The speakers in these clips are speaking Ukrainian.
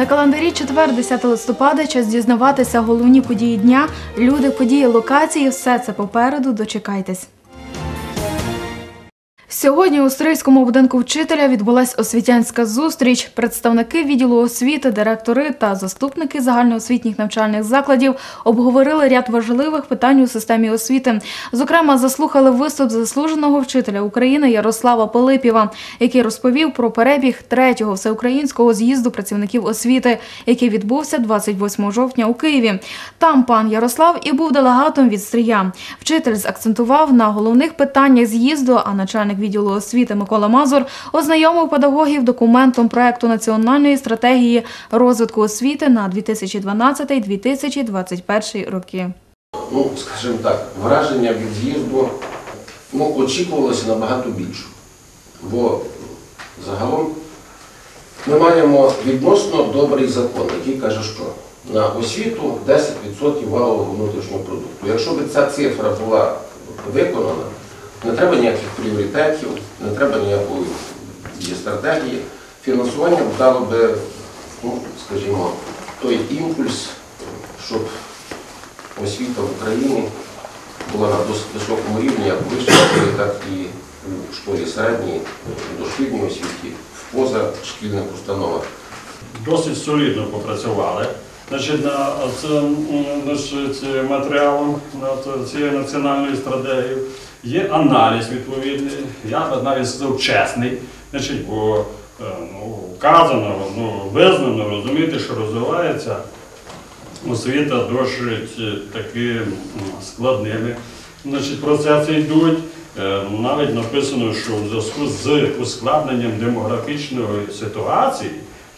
На календарі четвер, 10 листопада, час дізнаватися головні події дня, люди, події, локації. Все це попереду. Дочекайтесь. Сьогодні у Стрийському будинку вчителя відбулась освітянська зустріч. Представники відділу освіти, директори та заступники загальноосвітніх навчальних закладів обговорили ряд важливих питань у системі освіти. Зокрема, заслухали виступ заслуженого вчителя України Ярослава Пилипєва, який розповів про перебіг третього всеукраїнського з'їзду працівників освіти, який відбувся 28 жовтня у Києві. Там пан Ярослав і був делегатом від Стрия. Вчитель закцентував на головних питаннях з'їзду, а начальник відділу освіти Микола Мазур ознайомив педагогів документом проекту національної стратегії розвитку освіти на 2012-2021 роки. ну, скажімо так, враження від з'їзду ну, очікувалося набагато більше. Бо загалом ми маємо відносно добрий закон, який каже, що на освіту 10% валового внутрішнього продукту. Якщо б ця цифра була виконана, не треба ніяких пріоритетів, не треба ніякої стратегії. Фінансування дало би, ну, скажімо, той імпульс, щоб освіта в Україні була на досить високому рівні, як у вищій школі, так і у школі середньої, у дошкільній освіті, в позашкільних установах. досить солідно попрацювали. Значить, над цим значить, матеріалом над цією національною стратегією є аналіз відповідний, я би навіть сказав чесний. Значить, бо е, ну, вказано, ну, визнано, розумієте, що розвивається освіта досить е, таки м, складними. Значить, процеси йдуть. Е, Навіть написано, що в зв'язку з ускладненням демографічної ситуації,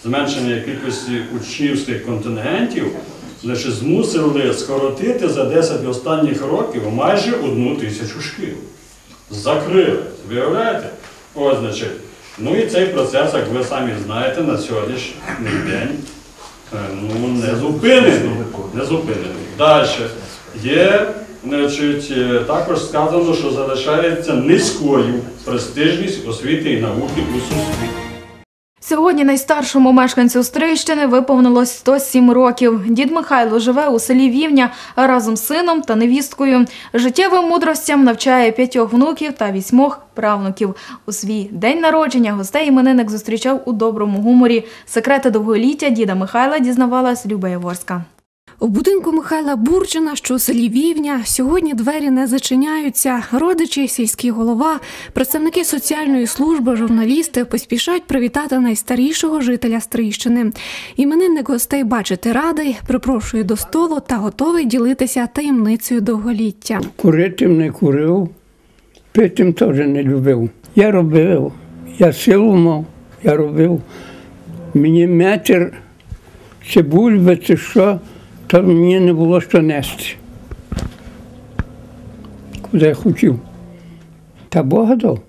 зменшення кількості учнівських контингентів, значить, змусили скоротити за 10 останніх років майже одну тисячу шкіл. Закрили. Виявляєте? Ось, значить. Ну і цей процес, як ви самі знаєте, на сьогоднішній день е, ну, не зупинений. Не зупинений. Далі. Є значить, е, також сказано, що залишається низькою престижність освіти і науки у суспільстві. Сьогодні найстаршому мешканцю Стрийщини виповнилось 107 років. Дід Михайло живе у селі Вівня разом з сином та невісткою. Життєвим мудростям навчає п'ятьох внуків та вісьмох правнуків. У свій день народження гостей іменинник зустрічав у доброму гуморі. Секрети довголіття діда Михайла дізнавалась Люба Яворська. У будинку Михайла Бурчина, що у селі Вівня, сьогодні двері не зачиняються. Родичі, сільський голова, представники соціальної служби, журналісти поспішають привітати найстарішого жителя Стрийщини. Іменинник гостей бачити радий, припрошує до столу та готовий ділитися таємницею довголіття. Курити не курив, пити теж не любив. Я робив, я силу мав, я робив. Мені метр чи бульби, чи що, то мені не було що нести. Куди я хотів. Та Бог дав.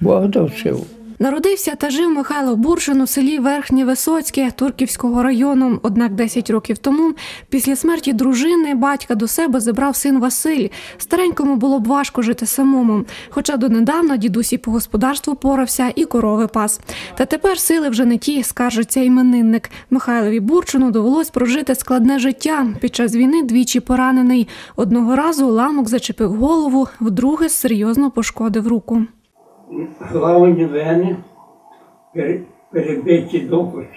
Бог дав силу. Народився та жив Михайло Буршин у селі Верхнє Висоцьке Турківського району. Однак 10 років тому, після смерті дружини, батька до себе забрав син Василь. Старенькому було б важко жити самому. Хоча донедавна дідусь і по господарству порався і корови пас. Та тепер сили вже не ті, скаржиться іменинник. Михайлові Бурчину довелось прожити складне життя. Під час війни двічі поранений. Одного разу ламок зачепив голову, вдруге серйозно пошкодив руку. Главні вени пере- перебиті допуск.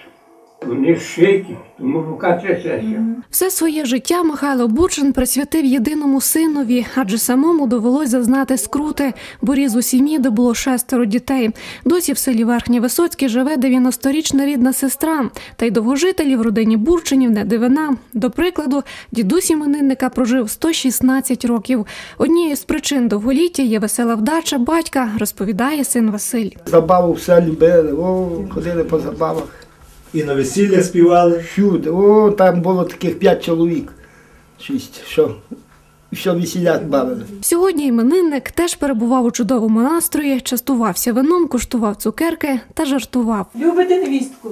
Вони шиті, тому рука трясеться. Все своє життя Михайло Бурчин присвятив єдиному синові, адже самому довелось зазнати скрути, бо різ у сім'ї, де було шестеро дітей. Досі в селі Верхнє Висоцьке живе 90-річна рідна сестра, та й довгожителі в родині Бурчинів не дивина. До прикладу, дідусь іменинника прожив 116 років. Однією з причин довголіття є весела вдача батька, розповідає син Василь. Забаву все любили, о, ходили по забавах. І на весіллях співали. Всюди. О, там було таких п'ять чоловік. Шість. Що? Що весілят бавили. Сьогодні іменинник теж перебував у чудовому настрої, частувався вином, куштував цукерки та жартував. Любите невістку?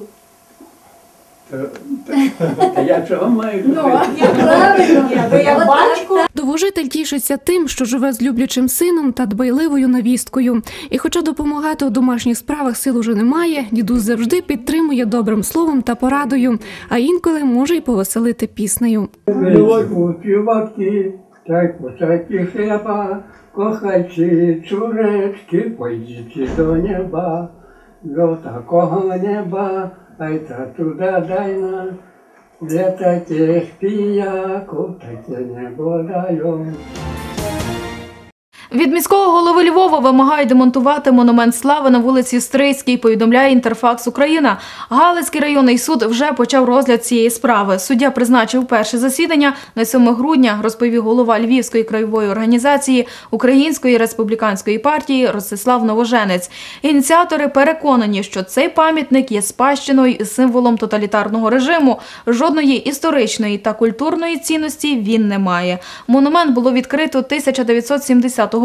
Та я чого маю Ну, робити? правильно, я бачу. Довожитель тішиться тим, що живе з люблячим сином та дбайливою навісткою. І хоча допомагати у домашніх справах сил уже немає, дідусь завжди підтримує добрим словом та порадою, а інколи може й повеселити піснею. Співаки, та й кусаки хліба, чуречки, пойдіть до неба, до такого неба, ай та туда дай нам, для таких піяків таке не даю. Від міського голови Львова вимагають демонтувати монумент слави на вулиці Стрийській, повідомляє Інтерфакс Україна. Галицький районний суд вже почав розгляд цієї справи. Суддя призначив перше засідання на 7 грудня, розповів голова Львівської краєвої організації Української республіканської партії Ростислав Новоженець. Ініціатори переконані, що цей пам'ятник є спадщиною і символом тоталітарного режиму. Жодної історичної та культурної цінності він не має. Монумент було відкрито 1970 року.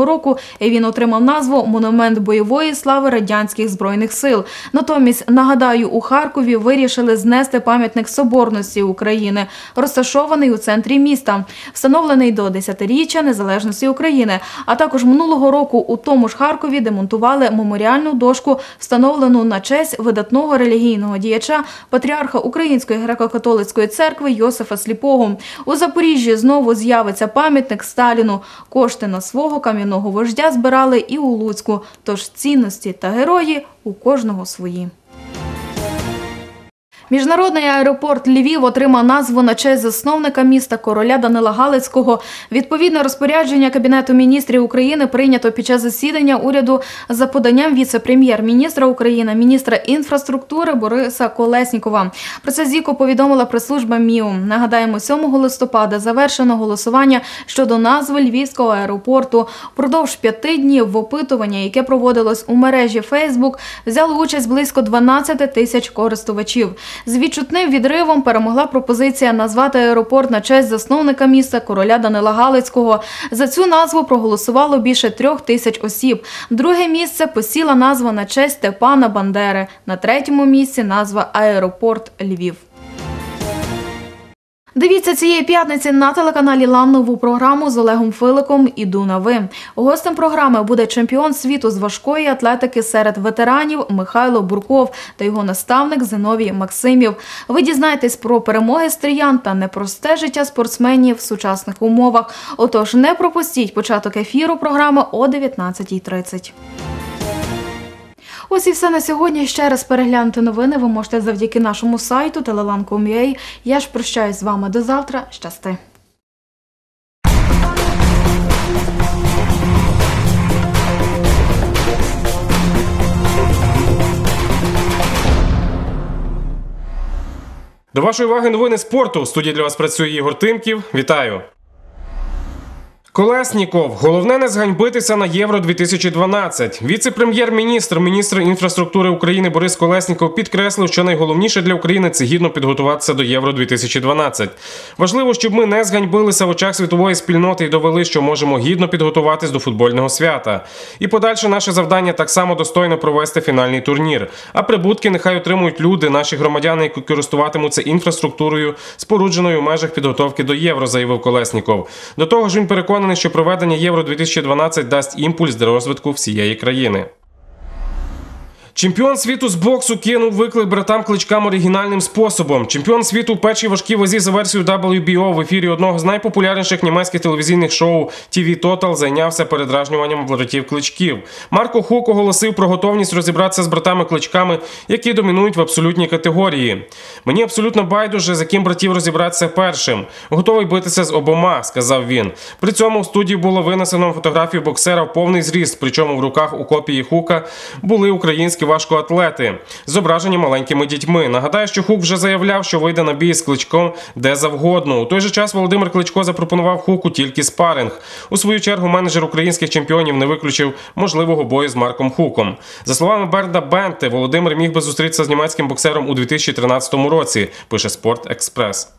І Він отримав назву Монумент бойової слави радянських збройних сил. Натомість, нагадаю, у Харкові вирішили знести пам'ятник Соборності України, розташований у центрі міста, встановлений до 10-річчя незалежності України. А також минулого року у тому ж Харкові демонтували меморіальну дошку, встановлену на честь видатного релігійного діяча, патріарха Української греко-католицької церкви Йосифа Сліпого. У Запоріжжі знову з'явиться пам'ятник Сталіну. Кошти на свого кам'яного вождя збирали і у Луцьку. Тож цінності та герої у кожного свої. Міжнародний аеропорт Львів отримав назву на честь засновника міста короля Данила Галицького. Відповідне розпорядження Кабінету міністрів України прийнято під час засідання уряду за поданням віце-прем'єр-міністра України, міністра інфраструктури Бориса Колеснікова. Про це ЗІКО повідомила прес-служба МІУ. Нагадаємо, 7 листопада завершено голосування щодо назви Львівського аеропорту. Впродовж п'яти днів в опитування, яке проводилось у мережі Фейсбук, взяли участь близько 12 тисяч користувачів. З відчутним відривом перемогла пропозиція назвати аеропорт на честь засновника міста короля Данила Галицького. За цю назву проголосувало більше трьох тисяч осіб. Друге місце посіла назва на честь Степана Бандери. На третьому місці назва Аеропорт Львів. Дивіться цієї п'ятниці на телеканалі ЛАН нову програму з Олегом Филиком «Іду на ви». Гостем програми буде чемпіон світу з важкої атлетики серед ветеранів Михайло Бурков та його наставник Зиновій Максимів. Ви дізнаєтесь про перемоги стріян та непросте життя спортсменів в сучасних умовах. Отож, не пропустіть початок ефіру програми о 19.30. Ось і все на сьогодні. Ще раз переглянути новини ви можете завдяки нашому сайту telelan.com.ua. Я ж прощаюсь з вами до завтра. Щасти! До вашої уваги новини спорту. В студії для вас працює Ігор Тимків. Вітаю. Колесніков. Головне не зганьбитися на Євро 2012. Віце-прем'єр-міністр, міністр інфраструктури України Борис Колесніков підкреслив, що найголовніше для України це гідно підготуватися до Євро 2012. Важливо, щоб ми не зганьбилися в очах світової спільноти і довели, що можемо гідно підготуватись до футбольного свята. І подальше наше завдання так само достойно провести фінальний турнір. А прибутки нехай отримують люди, наші громадяни, які користуватимуться інфраструктурою, спорудженою в межах підготовки до євро, заявив Колесніков. До того ж, він переконаний, що проведення Євро 2012 дасть імпульс для розвитку всієї країни. Чемпіон світу з боксу кинув виклик братам кличкам оригінальним способом. Чемпіон світу в першій важкій вазі за версією WBO в ефірі одного з найпопулярніших німецьких телевізійних шоу TV Total зайнявся передражнюванням братів кличків. Марко Хук оголосив про готовність розібратися з братами кличками, які домінують в абсолютній категорії. Мені абсолютно байдуже, з яким братів розібратися першим. Готовий битися з обома, сказав він. При цьому в студії було винесено фотографію боксера в повний зріст, причому в руках у копії Хука були українські важкоатлети, зображені маленькими дітьми. Нагадаю, що Хук вже заявляв, що вийде на бій з кличком де завгодно. У той же час Володимир Кличко запропонував Хуку тільки спаринг. У свою чергу менеджер українських чемпіонів не виключив можливого бою з Марком Хуком. За словами Берда Бенте, Володимир міг би зустрітися з німецьким боксером у 2013 році. Пише Спорт Експрес.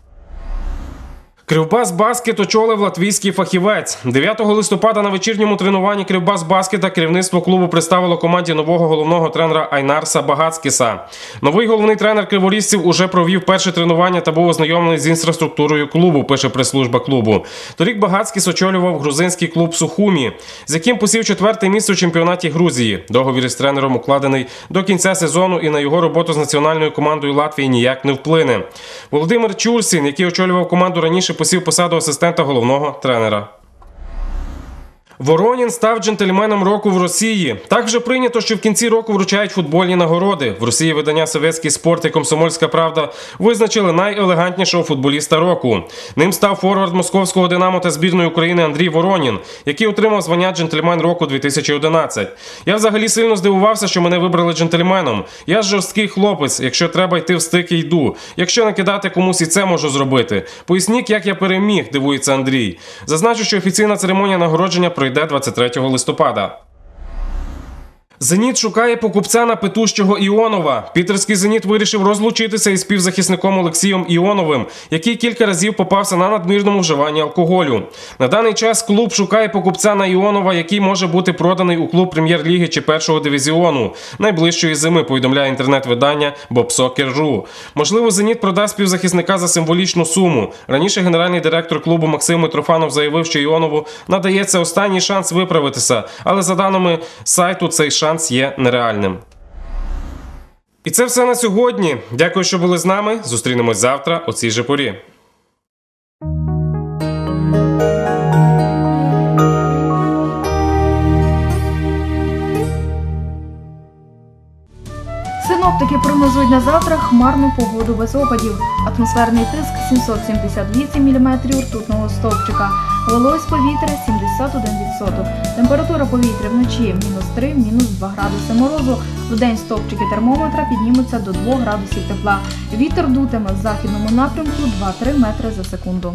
Кривбас Баскет очолив латвійський фахівець. 9 листопада на вечірньому тренуванні Кривбас Баскета керівництво клубу представило команді нового головного тренера Айнарса Багацкіса. Новий головний тренер криворізців уже провів перше тренування та був ознайомлений з інфраструктурою клубу, пише прес-служба клубу. Торік Багацкіс очолював грузинський клуб Сухумі, з яким посів четверте місце у чемпіонаті Грузії. Договір із тренером укладений до кінця сезону і на його роботу з національною командою Латвії ніяк не вплине. Володимир Чурсін, який очолював команду раніше, посів посаду асистента головного тренера. Воронін став джентльменом року в Росії. Так вже прийнято, що в кінці року вручають футбольні нагороди. В Росії видання Советський спорт і Комсомольська правда визначили найелегантнішого футболіста року. Ним став форвард московського Динамо та збірної України Андрій Воронін, який отримав звання джентльмен року 2011. Я взагалі сильно здивувався, що мене вибрали джентльменом. Я жорсткий хлопець. Якщо треба йти в стик, йду. Якщо накидати комусь і це можу зробити. Поясніть, як я переміг, дивується Андрій. Зазначу, що офіційна церемонія нагородження пройде 23 листопада. Зеніт шукає покупця на петущого Іонова. Пітерський зеніт вирішив розлучитися із співзахисником Олексієм Іоновим, який кілька разів попався на надмірному вживанні алкоголю. На даний час клуб шукає покупця на Іонова, який може бути проданий у клуб прем'єр-ліги чи першого дивізіону найближчої зими. Повідомляє інтернет-видання Bobsoccer.ru. Можливо, зеніт продасть співзахисника за символічну суму. Раніше генеральний директор клубу Максим Митрофанов заявив, що Іонову надається останній шанс виправитися, але за даними сайту, цей шанс є нереальним. І це все на сьогодні. Дякую, що були з нами. Зустрінемось завтра о цій же порі. Синоптики прогнозують на завтра хмарну погоду без опадів. Атмосферний тиск 778 мм ртутного стовпчика. Вологість повітря 71%. Температура повітря вночі мінус 3, мінус 2 градуси морозу. Вдень стовпчики термометра піднімуться до 2 градусів тепла. Вітер дутиме в західному напрямку 2-3 метри за секунду.